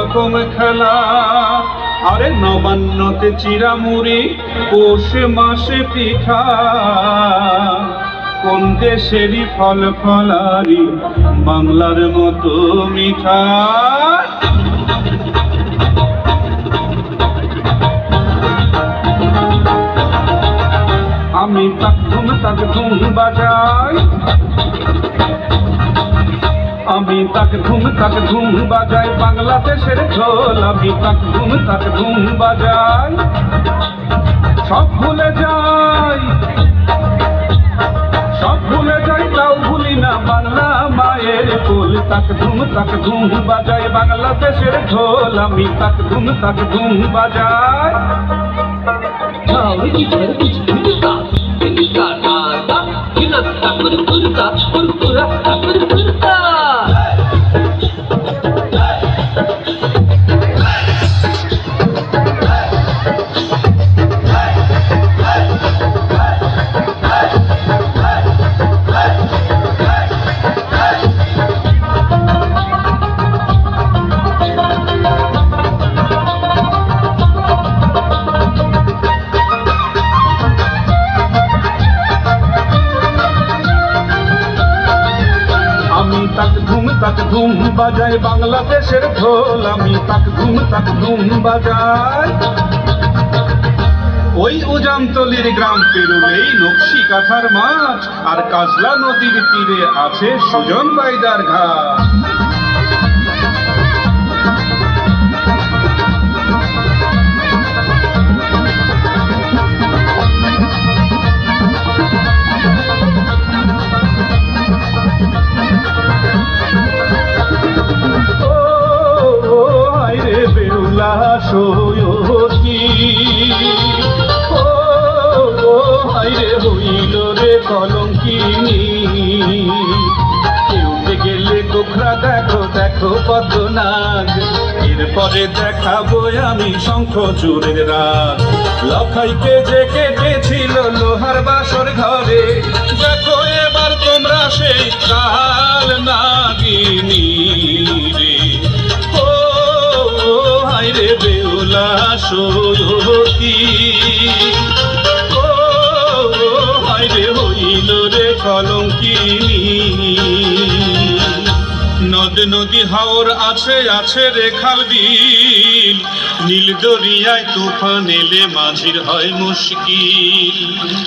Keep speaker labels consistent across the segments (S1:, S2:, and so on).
S1: রকম খেলা। আরে নবান্নতে চিরামুড়ি পৌষ মাসে পিঠা। কোন দেশেরই ফল ফলারি, বাংলার মতো মিঠা। আমি তাক ধুম তাক বাজাই। আমি তাক ধুম তাক ধুম বাজাই বাংলাদেশের ঢোল আমি তাক ধুম তাক ধুম বাজাই সব ভুলে যাই সব ভুলে যাই তাও ভুলি না বাংলা মায়ের কোল তাক ধুম তাক ধুম বাজাই বাংলাদেশের ঢোল আমি তাক ধুম তাক ধুম বাজাই
S2: Kawai
S1: তাক ধুম বাজাই বাংলাদেশের ঢোল, আমি তাক ধুম তাক ধুম বাজায়। ওই উজানতলির গ্রাম পেরুলেই নকশি কাঁথার মাঠ, আর কাজলা নদীর তীরে আছে সুজন বাইদার ঘাট। সয়তি ও হায়রে হইল রে কলঙ্কিনী। কেউতে গেলে গোখরা, দেখো দেখো পদ্মনাগ। এরপরে দেখাবো আমি শঙ্খ চুরের রাগ। লখাইকে যে কেটেছিল লোহার বাসর ঘরে। দেখো এবার তোমরা সেই কাল নাগিনী। বেউলা নদ হাওর আছে আছে রে খাল বিল। নীল দরিয়ায় তুফান এলে মাঝির হয় মুশকিল।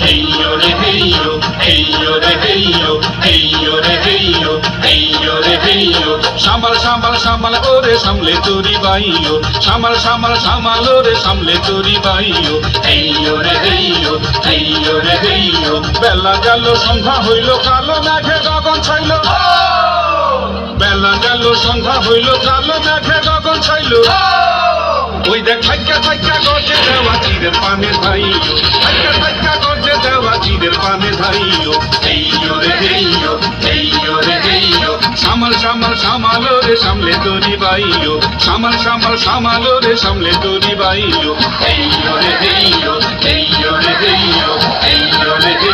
S1: হেইয়ো রে হেইয়ো হেইয়ো রে হেইয়ো হেইয়ো রে হেইয়ো হেইয়ো রে হেইয়ো। সামাল সামাল সামাল ওরে সামলে তোরি বাইও সামাল সামাল সামাল ওরে সামলে তোরি বাইও হেইয়ো রে হেইয়ো হেইয়ো রে হেইয়ো। বেলা গেল সন্ধ্যা হইল কালো মেঘে গগন ছাইল। সন্ধ্যা হইল চালো দেখে গগন ছাইল। ওই দেখ থাইকা থাইকা গজে দেওয়া চিদের পানে ধাই। থাইকা থাইকা গজে দেওয়া চিদের পানে ধাই। এই রে এই এই রে এই সামাল সামাল, সামালো রে, সামলে তো বাইলো সামাল সামাল সামাল রে, সামলে তো বাইলো এই রে এই এই রে এই রে